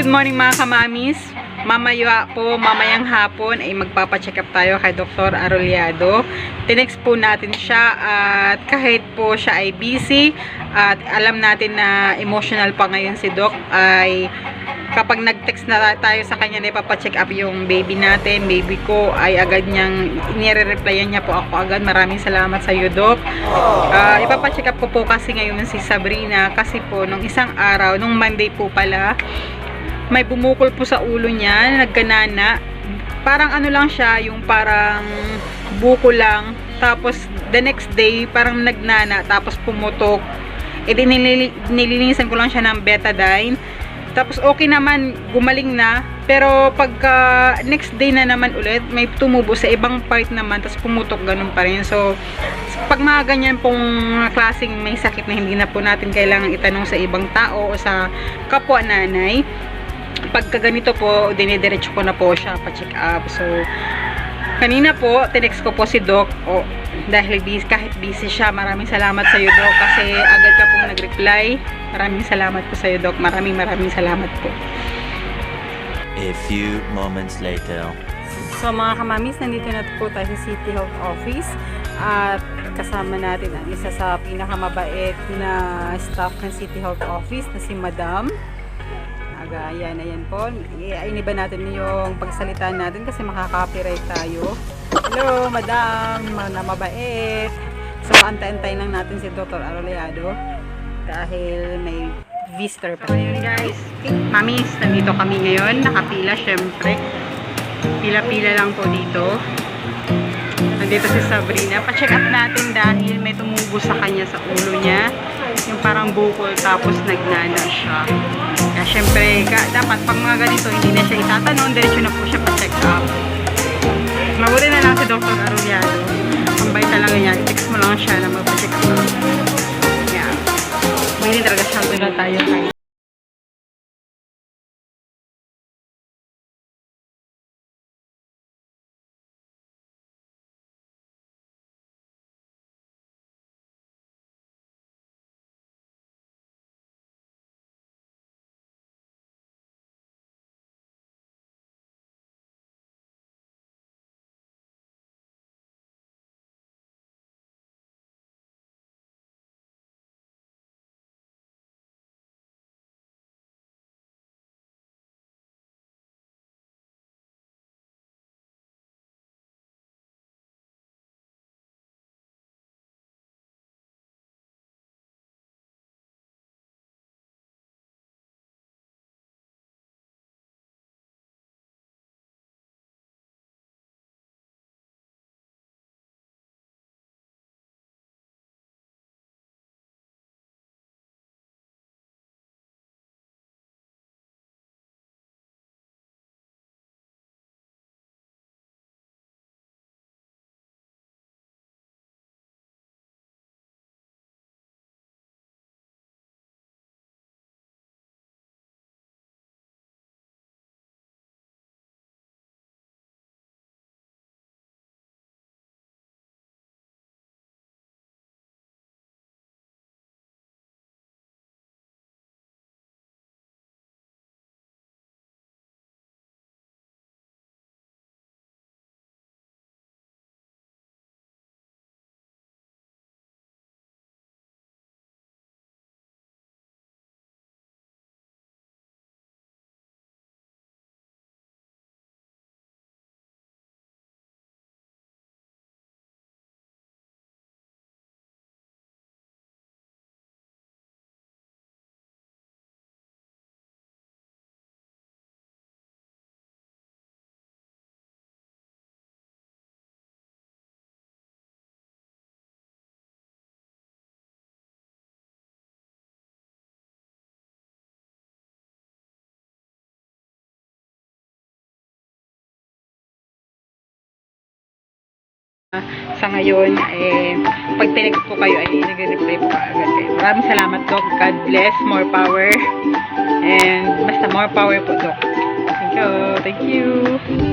morning mga kamamis. Mamaya po, mamayang hapon ay magpapacheck up tayo kay Dr. Aroliado. Tinext po natin siya at kahit po siya ay busy at alam natin na emotional pa ngayon si Doc ay kapag nag-text na tayo sa kanya na ipapacheck up yung baby natin, baby ko, ay agad niyang nire-replyan niya po ako agad. Maraming salamat sa iyo, Doc. Ah, ipapacheck up ko po kasi ngayon si Sabrina kasi po nung isang araw, nung Monday po pala, may bumukol po sa ulo niya, nagkanana. Parang ano lang siya, yung parang buko lang. Tapos the next day, parang nagnana, tapos pumutok. E di nilili- nililinisan ko lang siya ng betadine. Tapos okay naman, gumaling na. Pero pagka next day na naman ulit, may tumubo sa ibang part naman, tapos pumutok ganun pa rin. So, pag mga ganyan pong klaseng may sakit na hindi na po natin kailangan itanong sa ibang tao o sa kapwa nanay, pagka ganito po, dinidiretso ko na po siya pa-check up. So, kanina po, tinext ko po si Doc, o, dahil busy, kahit busy siya, maraming salamat sa iyo Doc, kasi agad ka pong nag-reply. Maraming salamat po sa iyo Doc, maraming maraming salamat po. A few moments later. So mga kamamis, nandito na po tayo sa City Health Office at kasama natin ang isa sa pinakamabait na staff ng City Health Office na si Madam. Aga, ayan, ayan po. I- Iniba natin yung pagsalita natin kasi makaka-copyright tayo. Hello, Madam, na mabait. So, antay-antay lang natin si Dr. Aroliado dahil may visitor pa. Ayun guys, mamis, nandito kami ngayon. Nakapila, syempre. Pila-pila lang po dito. Nandito si Sabrina. Pa-check up natin dahil may tumubo sa kanya sa ulo niya. Parang bukol tapos nagnana siya. Kaya syempre, ka, dapat pag mga ganito, hindi na siya itatanong. Diretso na po siya pa-check up. Mabuti na lang si Dr. Ang bait talaga niya. I-text mo lang siya na magpa-check up. Yeah. Hindi talaga siya. Wala tayo kay sa ngayon, eh, pag tinext ko kayo, ay nagre-reply po agad kayo. Maraming salamat, Doc. God bless. More power. And basta more power po, Doc. Thank you. Thank you.